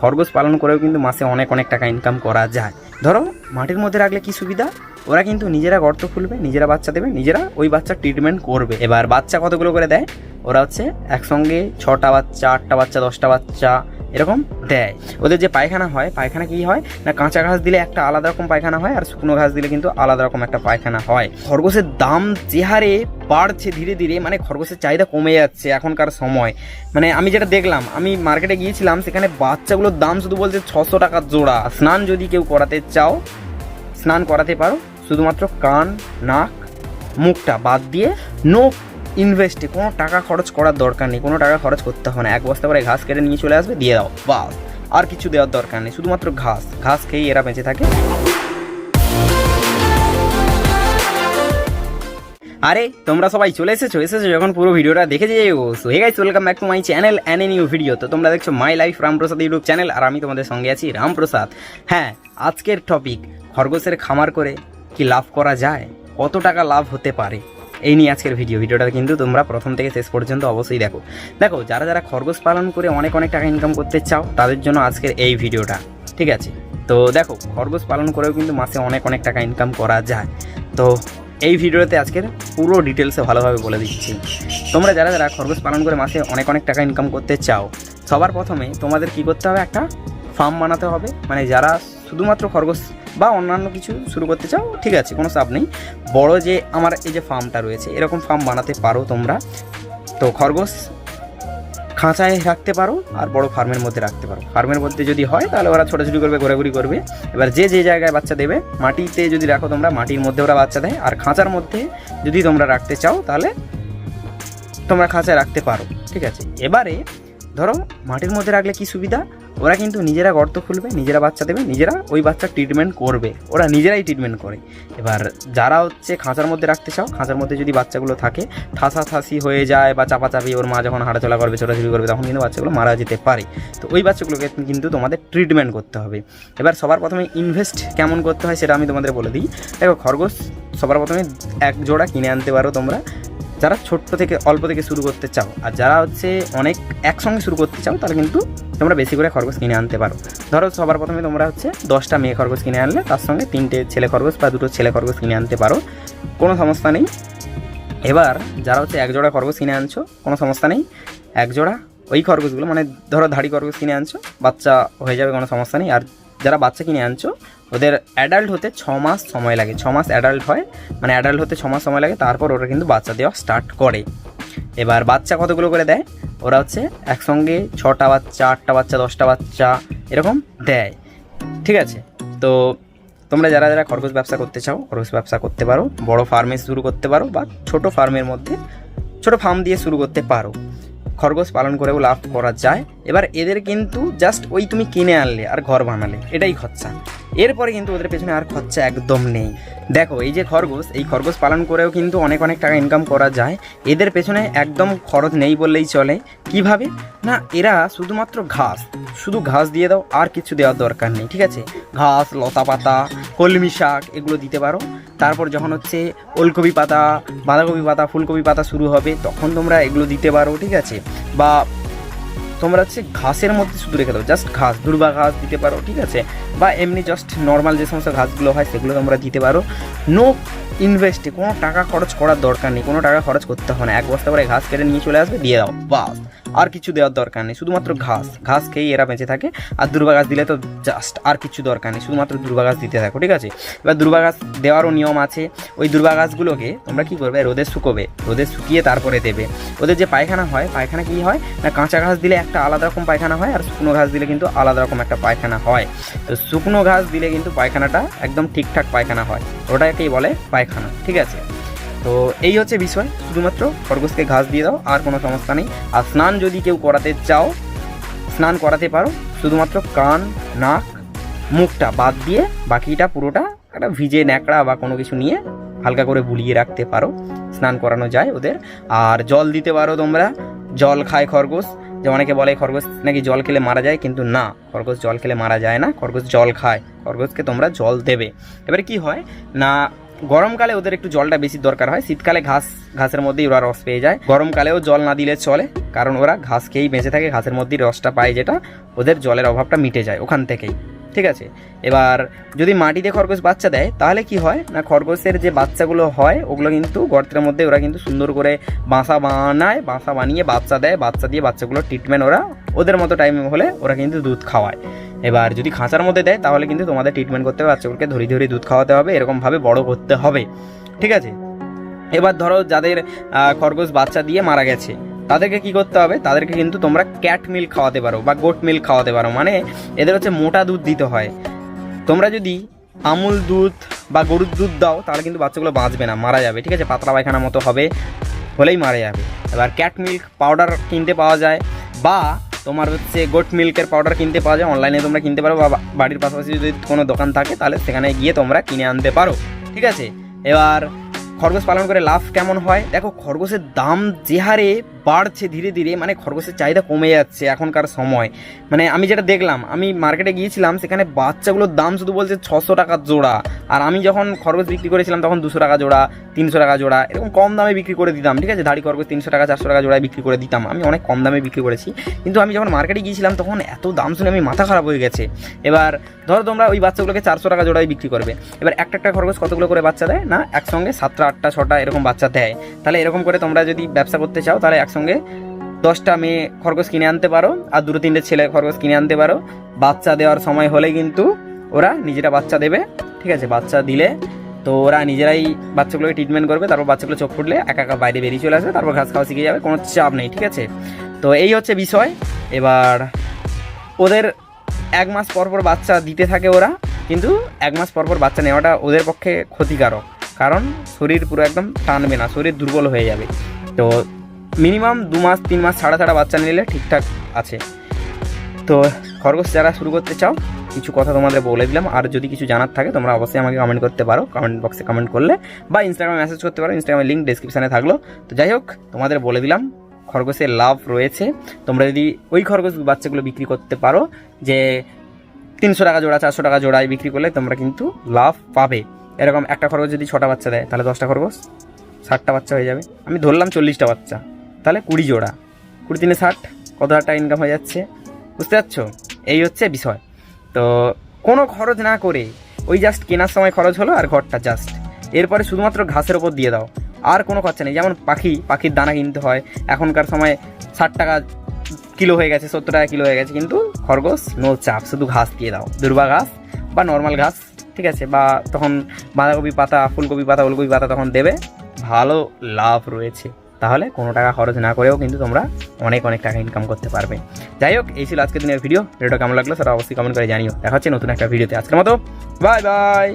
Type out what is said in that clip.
খরগোশ পালন করেও কিন্তু মাসে অনেক অনেক টাকা ইনকাম করা যায়। ধরো, মাটির মধ্যে রাখলে কি সুবিধা? ওরা কিন্তু নিজেরা গর্ত খুলবে, নিজেরা বাচ্চা দেবে, নিজেরা ওই বাচ্চার ট্রিটমেন্ট করবে। এবার বাচ্চা কতগুলো করে দেয়? ওরা হচ্ছে একসঙ্গে ছটা বাচ্চা, আটটা বাচ্চা, দশটা বাচ্চা এরকম দেয়। ওদের যে পায়খানা হয়, পায়খানা কি হয়? না, কাঁচা ঘাস দিলে একটা আলাদা রকম পায়খানা হয়, আর শুকনো ঘাস দিলে কিন্তু আলাদা রকম একটা পায়খানা হয়। খরগোশের দাম যে হারে বাড়ছে ধীরে ধীরে মানে খরগোশের চাহিদা কমে যাচ্ছে এখনকার সময়। মানে আমি যেটা দেখলাম, আমি মার্কেটে গিয়েছিলাম, সেখানে বাচ্চাগুলোর দাম শুধু বলছে ছশো টাকা জোড়া। স্নান যদি কেউ করাতে চাও, স্নান করাতে পারো। শুধুমাত্র কান, নাক, মুখটা বাদ দিয়ে নো ইনভেস্টে কোনো টাকা খরচ করার দরকার নেই, কোনো টাকা খরচ করতে হবে না। এক বস্তা করে ঘাস কেটে নিয়ে চলে আসবে, দিয়ে দাও, বাস। আর কিছু দেওয়ার দরকার নেই, শুধুমাত্র ঘাস। ঘাস খেয়েই এরা বেঁচে থাকে। আরে, তোমরা সবাই চলে এসেছ এসেছ যখন পুরো ভিডিওটা দেখে যেও so hey guys welcome back to my channel an a new video তো তোমরা দেখছ my life Ramprasad YouTube channel আর আমি তোমাদের সঙ্গে আছি রামপ্রসাদ। হ্যাঁ আজকের টপিক খরগোশের খামার করে কি লাভ করা যায়? কত টাকা লাভ হতে পারে? এই নিয়ে আজকের ভিডিও ভিডিওটা কিন্তু তোমরা প্রথম থেকে শেষ পর্যন্ত অবশ্যই দেখো। দেখো, যারা যারা খরগোশ পালন করে অনেক অনেক টাকা ইনকাম করতে চাও, তাদের জন্য আজকের এই ভিডিওটা ঠিক আছে? তো দেখো, খরগোশ পালন করেও কিন্তু মাসে অনেক অনেক টাকা ইনকাম করা যায়। তো এই ভিডিওতে আজকের পুরো ডিটেলসে ভালোভাবে বলে দিচ্ছি। তোমরা যারা যারা খরগোশ পালন করে মাসে অনেক অনেক টাকা ইনকাম করতে চাও, সবার প্রথমে তোমাদের কি করতে হবে একটা ফার্ম বানাতে হবে। মানে যারা শুধুমাত্র খরগোশ বা অন্যান্য কিছু শুরু করতে চাও, ঠিক আছে, কোনো চাপ নেই। বড় যে আমার এই যে ফার্মটা রয়েছে, এরকম ফার্ম বানাতে পারো তোমরা। তো খরগোশ খাঁচায় রাখতে পারো আর বড় ফার্মের মধ্যে রাখতে পারো। ফার্মের মধ্যে যদি হয়, তাহলে ওরা ছোটাছুটি করবে, ঘোরাঘুরি করবে। এবার যে যে জায়গায় বাচ্চা দেবে, মাটিতে যদি রাখো তোমরা, মাটির মধ্যে ওরা বাচ্চা দেয়। আর খাঁচার মধ্যে যদি তোমরা রাখতে চাও, তাহলে তোমরা খাঁচায় রাখতে পারো, ঠিক আছে। এবারে ধরো মাটির মধ্যে রাখলে কি সুবিধা? ওরা কিন্তু নিজেরা গর্ত খুলবে, নিজেরা বাচ্চা দেবে, নিজেরা ওই বাচ্চার ট্রিটমেন্ট করবে। ওরা নিজেরাই ট্রিটমেন্ট করে। এবার যারা হচ্ছে খাঁচার মধ্যে রাখতে চাও, খাঁচার মধ্যে যদি বাচ্চাগুলো থাকে ঠাসা ঠাসি হয়ে যায় বা চাপাচাপি, ওর মা যখন হাঁটাচলা করবে, ছোটাছুটি করবে, তখন কিন্তু বাচ্চাগুলো মারা যেতে পারে। তো ওই বাচ্চাগুলোকে কিন্তু তোমাদের ট্রিটমেন্ট করতে হবে। এবার সবার প্রথমে ইনভেস্ট কেমন করতে হয় সেটা আমি তোমাদের বলে দিই। দেখো খরগোশ সবার প্রথমে এক জোড়া কিনে আনতে পারো তোমরা। যারা ছোট্ট থেকে অল্প থেকে শুরু করতে চাও, আর যারা হচ্ছে অনেক একসঙ্গে শুরু করতে চাও তাহলে কিন্তু তোমরা বেশি করে খরগোশ কিনে আনতে পারো। ধরো সবার প্রথমে তোমরা হচ্ছে দশটা মেয়ে খরগোশ কিনে আনলে, তার সঙ্গে তিনটে ছেলে খরগোশ বা দুটো ছেলে খরগোশ কিনে আনতে পারো। কোনো সমস্যা নেই। এবার যারা হচ্ছে এক জোড়া খরগোশ কিনে আনছো, কোনো সমস্যা নেই। এক জোড়া ওই খরগোশগুলো মানে ধরো ধাড়ি খরগোশ কিনে আনছো, বাচ্চা হয়ে যাবে, কোনো সমস্যা নেই। আর যারা বাচ্চা কিনে আনছো, ওদের অ্যাডাল্ট হতে ছ মাস সময় লাগে। ছ মাস অ্যাডাল্ট হয় মানে অ্যাডাল্ট হতে ছ মাস সময় লাগে, তারপর ওরা কিন্তু বাচ্চা দেওয়া স্টার্ট করে। এবার বাচ্চা কতগুলো করে দেয়? ওরা হচ্ছে একসঙ্গে ছটা বাচ্চা, আটটা বাচ্চা, দশটা বাচ্চা এরকম দেয়। ঠিক আছে? তো তোমরা যারা যারা খরগোশ ব্যবসা করতে চাও, খরগোশ ব্যবসা করতে পারো, বড় ফার্মে শুরু করতে পারো, বা ছোট ফার্মের মধ্যে, ছোট ফার্ম দিয়ে শুরু করতে পারো। খরগোশ পালন করেও লাভ করা যায়। এবার এদের কিন্তু জাস্ট ওই তুমি কিনে আনলে আর ঘর বানালে, এটাই খরচা। এরপরে কিন্তু ওদের পেছনে আর খরচা একদম নেই। দেখো, এই যে খরগোশ, এই খরগোশ পালন করেও কিন্তু অনেক অনেক টাকা ইনকাম করা যায়। এদের পেছনে একদম খরচ নেই বললেই চলে। কীভাবে? না, এরা শুধুমাত্র ঘাস। শুধু ঘাস দিয়ে দাও, আর কিছু দেওয়ার দরকার নেই, ঠিক আছে? ঘাস লতা পাতা কলমি শাক, এগুলো দিতে পারো। তারপর যখন হচ্ছে ওলকপি পাতা, বাঁধাকপি পাতা, ফুলকপি পাতা শুরু হবে, তখন তোমরা এগুলো দিতে পারো, ঠিক আছে? বা তোমরা হচ্ছে ঘাসের মধ্যে শুধু রেখে দাও জাস্ট ঘাস, দুর্বা ঘাস দিতে পারো, ঠিক আছে? বা এমনি জাস্ট নর্মাল যে সমস্ত ঘাসগুলো হয় সেগুলো তোমরা দিতে পারো। নো ইনভেস্টে কোনো টাকা খরচ করার দরকার নেই, কোনো টাকা খরচ করতে হবে না। এক বস্তা করে ঘাস কেটে নিয়ে চলে আসবে, দিয়ে দাও, বাস। আর কিছু দেওয়ার দরকার নেই, শুধুমাত্র ঘাস। ঘাস খেয়েই এরা বেঁচে থাকে, আর দুর্বা ঘাস দিলে তো জাস্ট আর কিছু দরকার নেই, শুধুমাত্র দুর্বা ঘাস দিতে থাকো, ঠিক আছে? এবার দুর্বা ঘাস দেওয়ারও নিয়ম আছে, ওই দুর্বা ঘাসগুলোকে তোমরা কী করবে? রোদে শুকোবে, রোদে শুকিয়ে তারপরে দেবে। ওদের যে পায়খানা হয়, পায়খানা কী হয়? না, কাঁচা ঘাস দিলে একটা আলাদা রকম পায়খানা হয়, আর শুকনো ঘাস দিলে কিন্তু আলাদা রকম একটা পায়খানা হয়। তো শুকনো ঘাস দিলে কিন্তু পায়খানাটা একদম ঠিকঠাক পায়খানা হয়, ওটাকেই বলে পায়খানা, ঠিক আছে? তো এই হচ্ছে বিষয় শুধুমাত্র খরগোশকে ঘাস দিয়ে দাও, আর কোনো সমস্যা নেই। আর স্নান যদি কেউ করাতে চাও, স্নান করাতে পারো, শুধুমাত্র কান, নাক, মুখটা বাদ দিয়ে বাকিটা পুরোটা একটা ভিজে ন্যাকড়া বা কোনো কিছু নিয়ে হালকা করে বুলিয়ে রাখতে পারো। স্নান করানো যায় ওদের। আর জল দিতে পারো তোমরা। জল খায় খরগোশ। যে অনেকে বলে খরগোশ নাকি জল খেলে মারা যায়, কিন্তু না, খরগোশ জল খেলে মারা যায় না। খরগোশ জল খায়। খরগোশকে তোমরা জল দেবে। এবারে কি হয়? না গরমকালে ওদের একটু জলটা বেশি দরকার হয়। শীতকালে ঘাস, ঘাসের মধ্যেই ওরা রস পেয়ে যায়। গরমকালেও জল না দিলে চলে, কারণ ওরা ঘাস খেয়েই বেঁচে থাকে, ঘাসের মধ্যেই রসটা পায় যেটা ওদের জলের অভাবটা মিটে যায় ওখান থেকেই। ঠিক আছে? এবার যদি মাটিতে খরগোশ বাচ্চা দেয়, তাহলে কি হয়? না, খরগোশের যে বাচ্চাগুলো হয়, ওগুলো কিন্তু গর্তের মধ্যে ওরা কিন্তু সুন্দর করে বাসা বানায়, বাসা বানিয়ে বাচ্চা দেয়, বাচ্চা দিয়ে বাচ্চাগুলো ট্রিটমেন্ট ওরা ওদের মতো টাইম হলে ওরা কিন্তু দুধ খাওয়ায়। এবার যদি খাঁচার মধ্যে দেয়, তাহলে কিন্তু তোমাদের ট্রিটমেন্ট করতে হবে বাচ্চাগুলোকে ধরে ধরে দুধ খাওয়াতে হবে, এরকমভাবে বড় করতে হবে। ঠিক আছে? এবার ধরো যাদের খরগোশ বাচ্চা দিয়ে মারা গেছে, তাদেরকে কি করতে হবে? তাদেরকে কিন্তু তোমরা ক্যাট মিল্ক খাওয়াতে পারো বা গোট মিল্ক খাওয়াতে পারো। মানে এদের হচ্ছে মোটা দুধ দিতে হয়। তোমরা যদি আমুল দুধ বা গরুর দুধ দাও, তাহলে কিন্তু বাচ্চাগুলো বাঁচবে না, মারা যাবে। ঠিক আছে? পাতলা পায়খানা মতো হবে, হলেই মারা যাবে। এবার ক্যাট মিল্ক পাউডার কিনতে পাওয়া যায়, বা তোমার হচ্ছে গোট মিল্কের পাউডার কিনতে পাওয়া যায় অনলাইনে তোমরা কিনতে পারো বা, বাড়ির পাশাপাশি যদি কোনো দোকান থাকে, তাহলে সেখানে গিয়ে তোমরা কিনে আনতে পারো, ঠিক আছে? এবার খরগোশ পালন করে লাভ কেমন হয়? দেখো, খরগোশের দাম যে হারে বাড়ছে ধীরে ধীরে মানে খরগোশের চাহিদা কমে যাচ্ছে এখনকার সময়। মানে আমি যেটা দেখলাম, আমি মার্কেটে গিয়েছিলাম, সেখানে বাচ্চাগুলোর দাম শুধু বলছে ছশো টাকা জোড়া। আর আমি যখন খরগোশ বিক্রি করেছিলাম, তখন দুশো টাকা জোড়া, তিনশো টাকা জোড়া, এরকম কম দামে বিক্রি করে দিতাম, ঠিক আছে? ধাড়ি খরগোশ তিনশো টাকা, চারশো টাকা জোড়ায় বিক্রি করে দিতাম, আমি অনেক কম দামে বিক্রি করেছি। কিন্তু আমি যখন মার্কেটে গিয়েছিলাম, তখন এত দাম শুনে আমি মাথা খারাপ হয়ে গেছে। এবার ধরো তোমরা ওই বাচ্চাগুলোকে চারশো টাকা জোড়ায় বিক্রি করবে। এবার একটা একটা খরগোশ কতগুলো করে বাচ্চা দেয় না? একসঙ্গে সাতটা, আটটা, ছটা এরকম বাচ্চা দেয়। তাহলে এরকম করে তোমরা যদি ব্যবসা করতে চাও, তাহলে একসঙ্গে। দশটা মেয়ে খরগোশ কিনে আনতে পারো আর দুটো তিনটে ছেলে খরগোশ কিনে আনতে পারো। বাচ্চা দেওয়ার সময় হলে কিন্তু ওরা নিজেরা বাচ্চা দেবে, ঠিক আছে? বাচ্চা দিলে তো ওরা নিজেরাই বাচ্চাগুলোকে ট্রিটমেন্ট করবে, তারপর বাচ্চাগুলো চোখ ফুটলে একা একা বাইরে বেরিয়ে চলে আসবে, তারপর ঘাস খাওয়া শিখে যাবে, কোনো চাপ নেই, ঠিক আছে? তো এই হচ্ছে বিষয়। এবার ওদের এক মাস পর পর বাচ্চা দিতে থাকে ওরা, কিন্তু এক মাস পর পর বাচ্চা নেওয়াটা ওদের পক্ষে ক্ষতিকারক। কারণ শরীর পুরো একদম টানবে না, শরীর দুর্বল হয়ে যাবে। তো মিনিমাম দু মাস, তিন মাস ছাড়া ছাড়া বাচ্চা নিলে ঠিকঠাক আছে। তো খরগোশ, যারা শুরু করতে চাও, কিছু কথা তোমাদের বলে দিলাম। আর যদি কিছু জানার থাকে, তোমরা অবশ্যই আমাকে কমেন্ট করতে পারো। কমেন্ট বক্সে কমেন্ট করলে বা ইনস্টাগ্রামে মেসেজ করতে পারো। ইনস্টাগ্রামের লিঙ্ক ডেসক্রিপশানে থাকল। তো যাই হোক, তোমাদের বলে দিলাম, খরগোশের লাভ রয়েছে। তোমরা যদি ওই খরগোশ বাচ্চাগুলো বিক্রি করতে পারো, যে তিনশো টাকা জোড়া, চারশো টাকা জোড়ায় বিক্রি করলে তোমরা কিন্তু লাভ পাবে। এরকম একটা খরগোশ যদি ছটা বাচ্চা দেয়, তাহলে দশটা খরগোশ, ষাটটা বাচ্চা হয়ে যাবে। আমি ধরলাম চল্লিশটা বাচ্চা। তাহলে কুড়ি জোড়া। কুড়ি তিনে ষাট, কত টাকা ইনকাম হয়ে যাচ্ছে? বুঝতে পারছ? এই হচ্ছে বিষয়। তো কোনো খরচ না করে ওই জাস্ট কেনার সময় খরচ হলো আর ঘরটা জাস্ট এরপরে শুধুমাত্র ঘাসের ওপর দিয়ে দাও। আর কোনো খরচা নেই। যেমন পাখি, পাখির দানা কিনতে হয়। এখনকার সময় ষাট টাকা কিলো হয়ে গেছে, সত্তর টাকা কিলো হয়ে গেছে। কিন্তু খরগোশ নো চাপ। শুধু ঘাস দিয়ে দাও। দুর্বা ঘাস বা নর্মাল ঘাস, ঠিক আছে? বা তখন বাঁধাকপি পাতা, ফুলকপি পাতা, ওলকপি পাতা তখন দেবে। ভালো লাভ রয়েছে। তাহলে কোনো টাকা খরচ না করেও কিন্তু তোমরা অনেক অনেক টাকা ইনকাম করতে পারবে। যাই হোক, এই ছিল আজকের দিনের ভিডিও ভিডিওটা কেমন লাগল সেটা অবশ্যই কমেন্ট করে জানিও। দেখা হচ্ছে নতুন একটা ভিডিওতে আজকের মতো বাই বাই